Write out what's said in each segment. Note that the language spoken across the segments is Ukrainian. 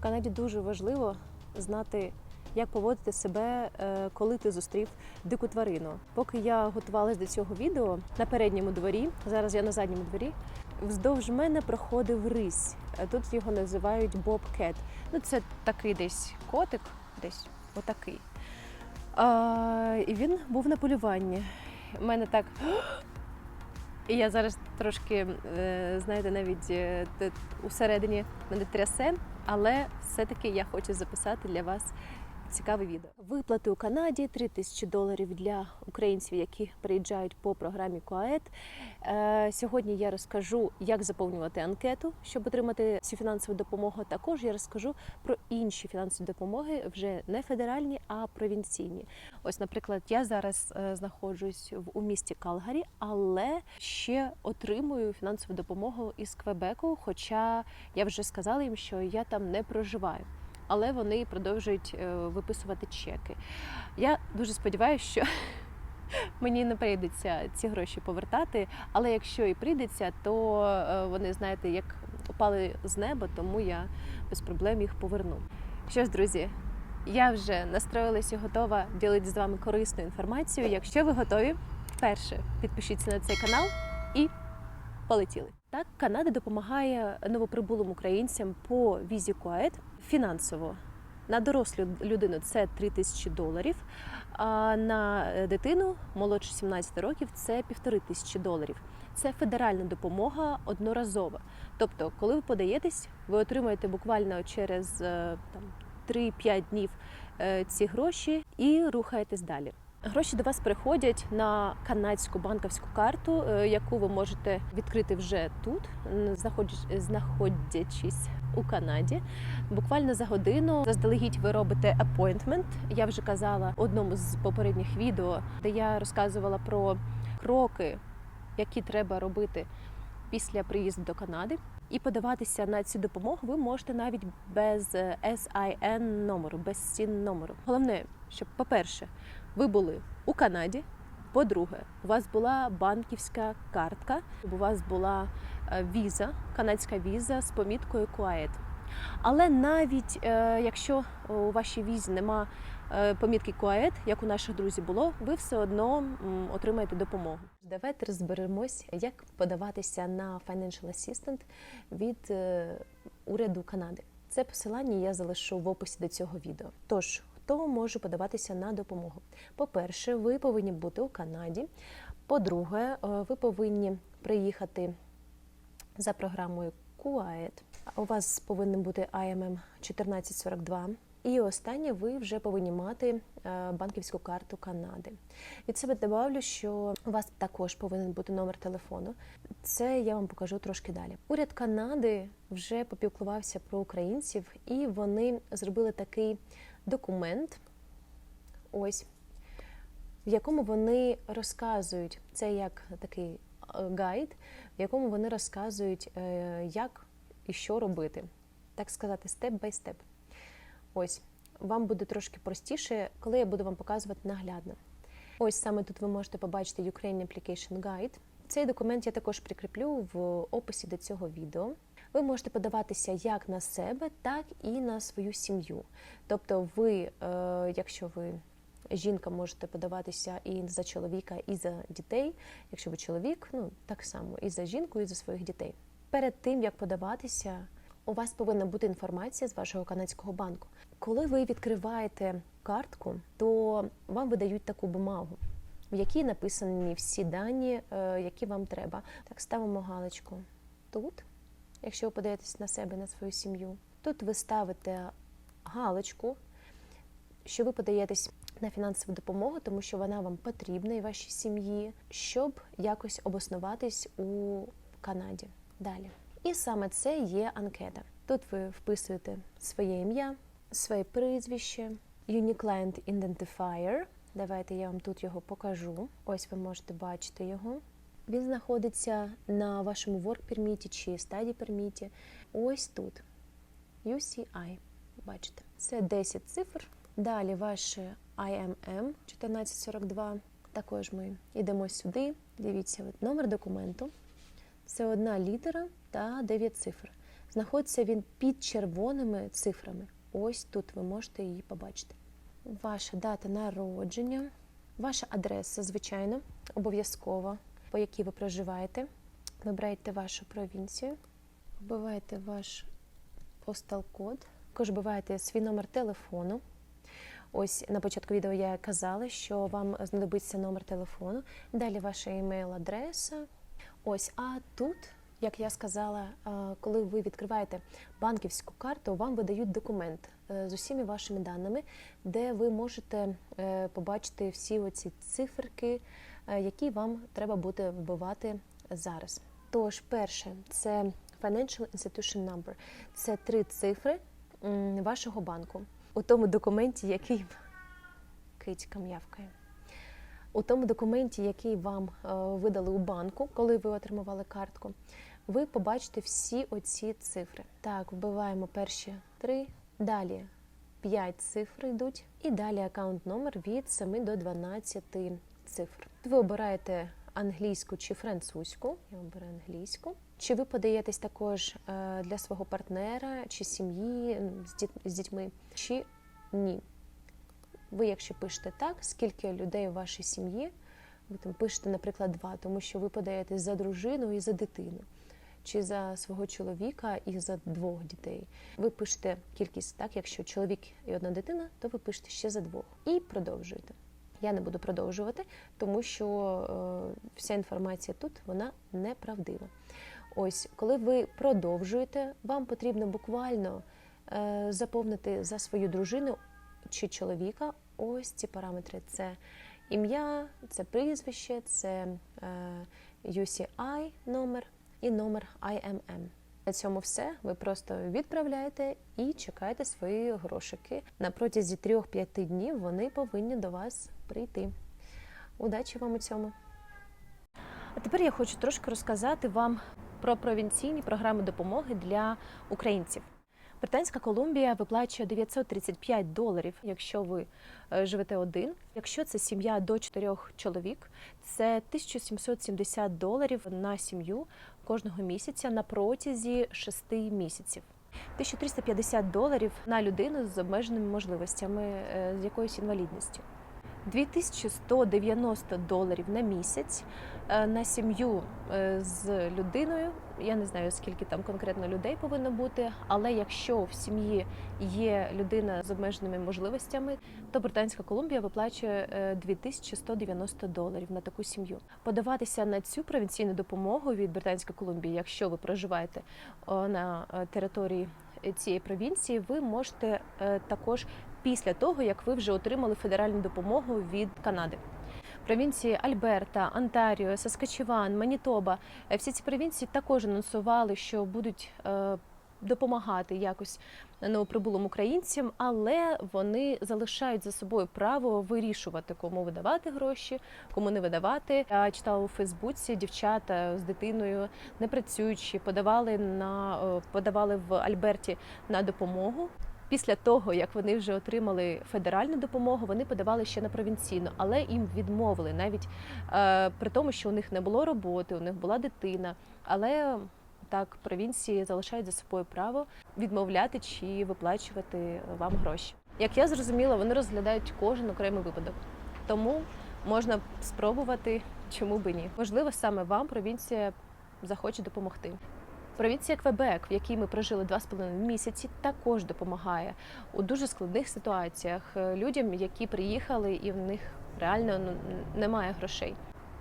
Канаді дуже важливо знати, як поводити себе, е, коли ти зустрів дику тварину. Поки я готувалась до цього відео на передньому дворі, зараз я на задньому дворі, вздовж мене проходив рись. Е, Тут його називають бобкет. Ну, це такий десь котик, десь отакий. А, і він був на полюванні. У мене так. І я зараз трошки, е, знаєте, навіть усередині мене трясе, але все-таки я хочу записати для вас цікаве відео. Виплати у Канаді 3 тисячі доларів для українців, які приїжджають по програмі КУАЕТ. Е, Сьогодні я розкажу, як заповнювати анкету, щоб отримати цю фінансову допомогу. Також я розкажу про інші фінансові допомоги, вже не федеральні, а провінційні. Ось, наприклад, я зараз е, знаходжусь в у місті Калгарі, але ще отримую фінансову допомогу із Квебеку. Хоча я вже сказала їм, що я там не проживаю. Але вони продовжують е, виписувати чеки. Я дуже сподіваюся, що мені не прийдеться ці гроші повертати. Але якщо і прийдеться, то е, вони, знаєте, як упали з неба, тому я без проблем їх поверну. Що ж, друзі, я вже настроїлася і готова ділитися з вами корисною інформацією. Якщо ви готові, перше підпишіться на цей канал і полетіли. Так, Канада допомагає новоприбулим українцям по візі КУАЕТ фінансово. На дорослу людину це 3 тисячі доларів, а на дитину молодше 17 років це півтори тисячі доларів. Це федеральна допомога одноразова. Тобто, коли ви подаєтесь, ви отримаєте буквально через е, там 3-5 днів е, ці гроші і рухаєтесь далі. Гроші до вас приходять на канадську банківську карту, е, яку ви можете відкрити вже тут, знаходячись у Канаді. Буквально за годину заздалегідь ви робите appointment. Я вже казала в одному з попередніх відео, де я розказувала про кроки, які треба робити після приїзду до Канади. І подаватися на цю допомогу ви можете навіть без е, SIN номеру, без SIN номеру. Головне, щоб, по-перше, ви були у Канаді. По-друге, у вас була банківська картка, у вас була е, віза, канадська віза з поміткою КУАЕТ. Але навіть е, якщо у вашій візі нема е, помітки КУАЕТ, як у наших друзів було, ви все одно отримаєте допомогу. Давайте розберемось, як подаватися на Financial Assistant від уряду Канади. Це посилання я залишу в описі до цього відео. Тож, хто може подаватися на допомогу? По-перше, ви повинні бути у Канаді. По-друге, е, ви повинні приїхати за програмою QAED. У вас повинен бути IMM 1442. І останнє, ви вже повинні мати е, банківську карту Канади. Від себе добавлю, що у вас також повинен бути номер телефону. Це я вам покажу трошки далі. Уряд Канади вже попіклувався про українців, і вони зробили такий документ. Ось в якому вони розказують це як такий е, гайд, в якому вони розказують, е, як і що робити, так сказати, степ бай степ. Ось вам буде трошки простіше, коли я буду вам показувати наглядно. Ось саме тут ви можете побачити Ukraine Application Guide. Цей документ я також прикріплю в описі до цього відео. Ви можете подаватися як на себе, так і на свою сім'ю. Тобто, ви, е, якщо ви жінка, можете подаватися і за чоловіка, і за дітей. Якщо ви чоловік, ну так само і за жінку, і за своїх дітей. Перед тим як подаватися, у вас повинна бути інформація з вашого канадського банку. Коли ви відкриваєте картку, то вам видають таку бумагу, в якій написані всі дані, е, які вам треба. Так, ставимо галочку тут, якщо ви подаєтесь на себе, на свою сім'ю. Тут ви ставите галочку, що ви подаєтесь на фінансову допомогу, тому що вона вам потрібна і вашій сім'ї, щоб якось обоснуватись у Канаді. Далі. І саме це є анкета. Тут ви вписуєте своє ім'я, своє прізвище, Unique Client Identifier. Давайте я вам тут його покажу. Ось ви можете бачити його. Він знаходиться на вашому work permit чи study permit. Ось тут. UCI. Бачите, це 10 цифр. Далі ваш IMM 1442. Також ми йдемо сюди. Дивіться, номер документу. Це одна літера та 9 цифр. Знаходиться він під червоними цифрами. Ось тут ви можете її побачити. Ваша дата народження, ваша адреса, звичайно, обов'язково, по якій ви проживаєте. Вибираєте вашу провінцію, вбиваєте ваш постал-код, також вбиваєте свій номер телефону. Ось на початку відео я казала, що вам знадобиться номер телефону, далі ваша імейл-адреса. Ось, а тут, як я сказала, коли ви відкриваєте банківську карту, вам видають документ е, з усіма вашими даними, де ви можете е, побачити всі оці циферки, які вам треба буде вбивати зараз. Тож, перше, це Financial Institution Number. Це три цифри вашого банку. У тому документі, який кицька м'явкає. У тому документі, який вам е, видали у банку, коли ви отримували картку, ви побачите всі оці цифри. Так, вбиваємо перші три, далі 5 цифр йдуть, і далі аккаунт номер від 7 до 12 цифр. Ви обираєте англійську чи французьку. Я обираю англійську. Чи ви подаєтесь також е, для свого партнера чи сім'ї з дітьми, чи ні? Ви, якщо пишете так, скільки людей у вашій сім'ї, ви там пишете, наприклад, два, тому що ви подаєтесь за дружину і за дитину, чи за свого чоловіка і за двох дітей. Ви пишете кількість так, якщо чоловік і одна дитина, то ви пишете ще за двох і продовжуєте. Я не буду продовжувати, тому що е, вся інформація тут вона неправдива. Ось, коли ви продовжуєте, вам потрібно буквально е, заповнити за свою дружину чи чоловіка ось ці параметри: це ім'я, це прізвище, це е, UCI номер і номер IMM. На цьому все. Ви просто відправляєте і чекаєте свої грошики. На протязі 3-5 днів вони повинні до вас прийти. Удачі вам у цьому! А тепер я хочу трошки розказати вам про провінційні програми допомоги для українців. Британська Колумбія виплачує 935 доларів, якщо ви е, живете один. Якщо це сім'я до чотирьох чоловік, це 1770 доларів на сім'ю кожного місяця на протязі шести місяців. 1350 доларів на людину з обмеженими можливостями е, з якоюсь інвалідністю. 2190 доларів на місяць е, на сім'ю е, з людиною. Я не знаю, скільки там конкретно людей повинно бути, але якщо в сім'ї є людина з обмеженими можливостями, то Британська Колумбія виплачує е, 2190 доларів на таку сім'ю. Подаватися на цю провінційну допомогу від Британської Колумбії, якщо ви проживаєте на е, території цієї провінції, ви можете е, також після того, як ви вже отримали федеральну допомогу від Канади. Провінції Альберта, Онтаріо, Саскачеван, Манітоба е, всі ці провінції також анонсували, що будуть е, допомагати якось новоприбулим українцям, але вони залишають за собою право вирішувати, кому видавати гроші, кому не видавати. Я читала у Фейсбуці дівчата з дитиною, не працюючи, подавали на подавали в Альберті на допомогу. Після того, як вони вже отримали федеральну допомогу, вони подавали ще на провінційну, але їм відмовили навіть е, при тому, що у них не було роботи, у них була дитина. Але так провінції залишають за собою право відмовляти чи виплачувати вам гроші. Як я зрозуміла, вони розглядають кожен окремий випадок. Тому можна спробувати, чому би ні. Можливо, саме вам провінція захоче допомогти. Провінція Квебек, в якій ми прожили два з половиною місяці, також допомагає у дуже складних ситуаціях е, людям, які приїхали, і в них реально ну, немає грошей.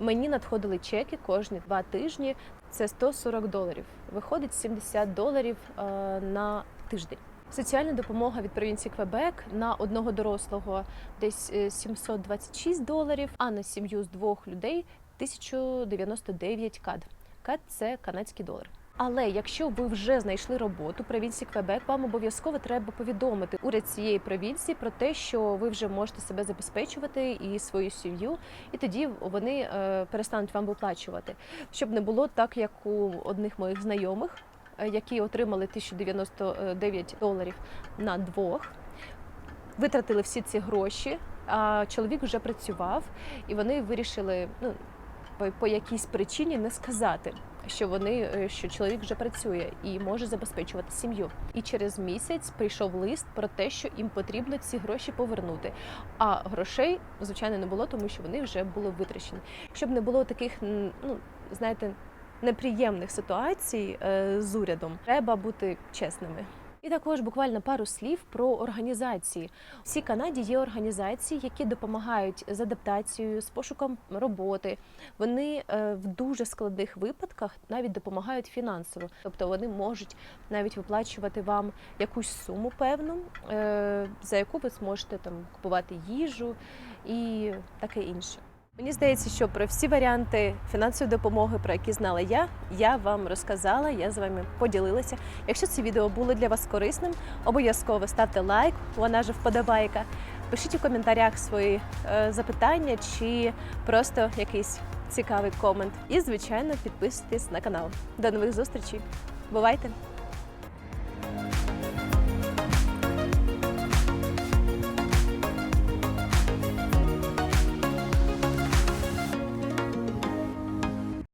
Мені надходили чеки кожні два тижні. Це 140 доларів. Виходить 70 доларів е, на тиждень. Соціальна допомога від провінції Квебек на одного дорослого десь е, 726 доларів, а на сім'ю з двох людей 1099 кад. Кад це канадський долар. Але якщо ви вже знайшли роботу в провінції Квебек, вам обов'язково треба повідомити уряд цієї провінції про те, що ви вже можете себе забезпечувати і свою сім'ю, і тоді вони е, перестануть вам виплачувати, щоб не було так, як у одних моїх знайомих, е, які отримали 1099 доларів на двох. Витратили всі ці гроші, а чоловік вже працював, і вони вирішили ну, по, по якійсь причині не сказати що вони е, що чоловік вже працює і може забезпечувати сім'ю. І через місяць прийшов лист про те, що їм потрібно ці гроші повернути. А грошей, звичайно, не було, тому що вони вже були витрачені. Щоб не було таких, ну знаєте, неприємних ситуацій е, з урядом, треба бути чесними. І також буквально пару слів про організації. В цій Канаді є організації, які допомагають з адаптацією, з пошуком роботи. Вони е, в дуже складних випадках навіть допомагають фінансово, тобто вони можуть навіть виплачувати вам якусь суму певну, е, за яку ви зможете там купувати їжу і таке інше. Мені здається, що про всі варіанти фінансової допомоги, про які знала я, я вам розказала, я з вами поділилася. Якщо це відео було для вас корисним, обов'язково ставте лайк, вона ж вподобайка. Пишіть у коментарях свої е, запитання чи просто якийсь цікавий комент. І, звичайно, підписуйтесь на канал. До нових зустрічей. Бувайте!